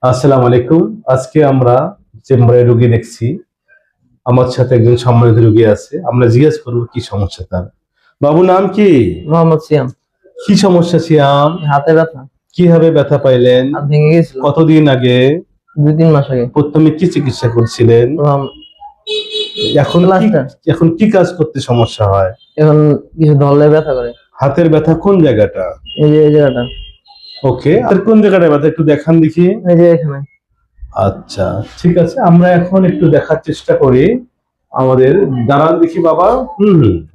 আসসালামু আলাইকুম। আজকে আমরা চেম্বারে রোগী দেখছি আমার সাথে একজন সম্মানিত রোগী আছে। আমরা জিজ্ঞেস করব কি সমস্যা তার? বাবু নাম কি? মোহাম্মদ সিয়াম। কি সমস্যা সিয়াম? হাতে ব্যথা। কীভাবে ব্যথা পাইলেন? হাত ভেঙে গেছিল। কতদিন আগে? দুই তিন মাস আগে। প্রথমে কি চিকিৎসা করছিলেন? এখন কি- প্লাস্টার। এখন কি কাজ করতে সমস্যা হয়? এখন কিছু ধরলে ব্যথা করে। হাতের ব্যথা কোন জায়গাটা? এই যে এই জায়গাটা। ওকে আর কোন জায়গাটা ব্যথা একটু দেখান দেখি। এই যে এখানে। আচ্ছা ঠিক আছে আমরা এখন একটু দেখার চেষ্টা করি আমাদের দাঁড়ান দেখি বাবা। হুম।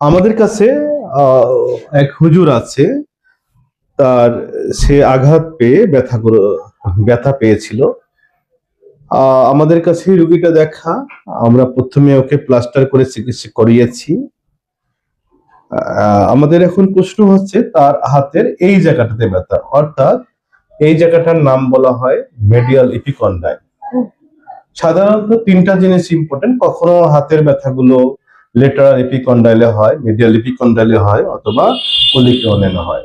আমাদের কাছে এক হুজুর আছে তার সে আঘাত পেয়ে ব্যথা ব্যথা পেয়েছিল। আহ, আমাদের কাছে রুগীটা দেখা আমরা প্রথমে ওকে প্লাস্টার করে চিকিৎসা করিয়েছি। আমাদের এখন প্রশ্ন হচ্ছে তার হাতের এই জায়গাটাতে ব্যথা, অর্থাৎ এই জায়গাটার নাম বলা হয় মেডিয়াল ইপিকন্ডাইল সাধারণত তিনটা জিনিস ইম্পর্টেন্ট কখনো হাতের ব্যথাগুলো লেটারাল ইপিকন্ডাইলে হয় মেডিয়াল ইপিকন্ডাইলে হয়, অথবা কলিকিওনেলে হয়।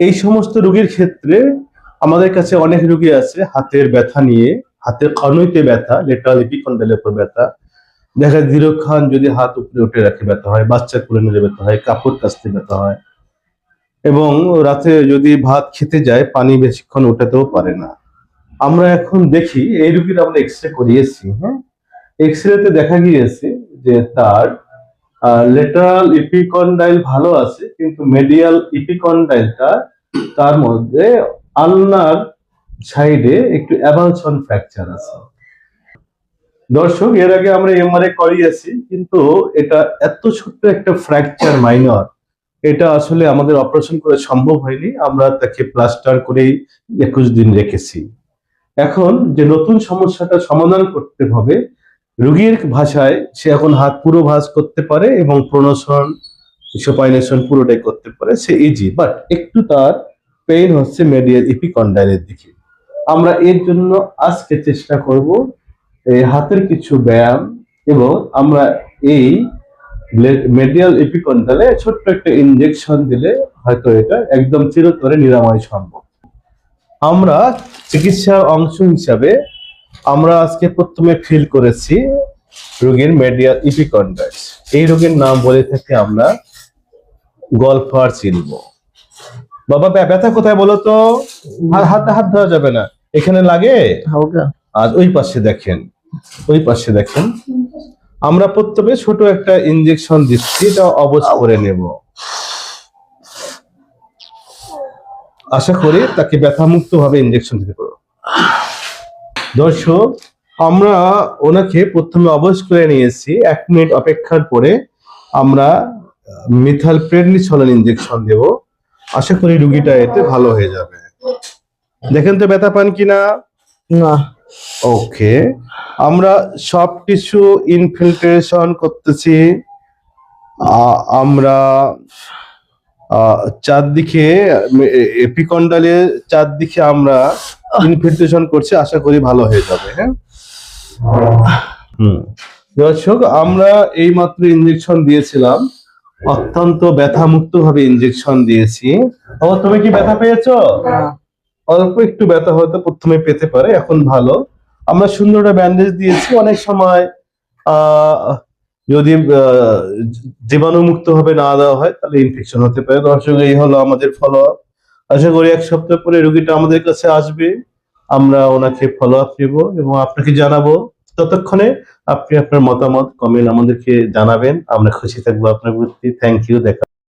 এই সমস্ত রোগীর ক্ষেত্রে আমাদের কাছে অনেক রোগী আছে, হাতের ব্যথা নিয়ে, হাতের কনুইতে ব্যথা লেটারাল ইপিকন্ডাইলের উপর ব্যথা। দেখা যায় দীর্ঘক্ষণ যদি হাত উপরে উঠে রাখে ব্যথা হয়, বাচ্চা কোলে নিলে ব্যথা হয়, কাপড় কাচতে ব্যথা হয়, এবং রাতে যদি ভাত খেতে যায়, পানি বেশিক্ষণ ওঠাতেও পারে না। আমরা এখন দেখি এই রুগীর আমরা এক্স রে করিয়েছি হ্যাঁ? এক্স রেতে দেখা গিয়েছে যে তার লেটারাল ইপিকন্ডাইল ভালো আছে, কিন্তু মেডিয়াল ইপিকন্ডাইলটা তার মধ্যে আলনার সাইডে একটু অ্যাভালসন ফ্র্যাকচার আছে। দর্শক, এর আগে আমরা এমআরআই করিয়েছি কিন্তু এটা এত ছোট্ট একটা ফ্র্যাকচার মাইনর এটা আসলে আমাদের অপারেশন করে সম্ভব হয়নি, আমরা তাকে প্লাস্টার করেই একুশ দিন রেখেছি। এখন যে নতুন সমস্যাটা সমাধান করতে হবে, রুগীর ভাষায় সে এখন হাত পুরো ভাঁজ করতে পারে এবং প্রোনশন সুপাইনেশন পুরোটাই করতে পারে, সে ইজি বাট একটু তার পেইন হচ্ছে মেডিয়াল ইপিকন্ডাইলের দিকে। আমরা এর জন্য আজকে চেষ্টা করব এই হাতের কিছু ব্যায়াম এবং আমরা এই মেডিয়াল এপিকন্ডালে ছোট্ট একটা ইনজেকশন দিলে হয়তো এটা একদম চিরতরে নিরাময় সম্ভব। আমরা চিকিৎসার অংশ হিসাবে আমরা আজকে প্রথমে ফিল করেছি রোগীর মেডিয়াল ইপিকন্ডাইস এই রোগের নাম বলে থাকি আমরা গলফার চিনব। বাবা ব্যা- ব্যথা কোথায় বলো তো? হা- হাতে হাত ধরা যাবে না। এখানে লাগে? আর ওই পাশে দেখেন, ওই পাশে দেখেন। আমরা প্রথমে ছোট একটা ইনজেকশন দিচ্ছি, এটা অবশ করে নেব। আশা করি তাকে ব্যথা মুক্ত ভাবে ইনজেকশন দিতে পারব। দর্শক, আমরা ওনাকে প্রথমে অবশ করে নিয়েছি, এক মিনিট অপেক্ষার পরে আমরা মিথাল প্রেডনিসোলন ইনজেকশন দেব। আশা করি রুগীটা এতে ভালো হয়ে যাবে। দেখেন তো ব্যথা পান কিনা? না। ওকে আমরা সব টিস্যু ইনফিল্ট্রেশন করতেছি আমরা চারদিকে এপিকন্ডালে চারদিকে আমরা ইনফিল্ট্রেশন করছি। আশা করি ভালো হয়ে যাবে হ্যাঁ? হুম। দর্শক, আমরা এই মাত্র ইনজেকশন দিয়েছিলাম। অত্যন্ত ব্যথা মুক্ত ভাবে ইনজেকশন দিয়েছি। ও, তুমি কি ব্যথা পেয়েছ। অল্প একটু ব্যথা হয়তো প্রথমে পেতে পারে, এখন ভালো। আমরা সুন্দর একটা ব্যান্ডেজ দিয়েছি, অনেক সময় যদি জীবাণুমুক্ত ভাবে না দেওয়া হয়, তাহলে ইনফেকশন হতে পারে। দর্শক, এই হলো আমাদের ফলো আপ আশা করি এক সপ্তাহ পরে রোগীটা আমাদের কাছে আসবে। আমরা ওনাকে ফলো আপ নেব এবং আপনাকে জানাব। ততক্ষণে আপনি আপনার মতামত কমেন্ট আমাদেরকে জানাবেন। আমরা খুশি থাকব আপনার প্রতি। থ্যাংক ইউ দেখা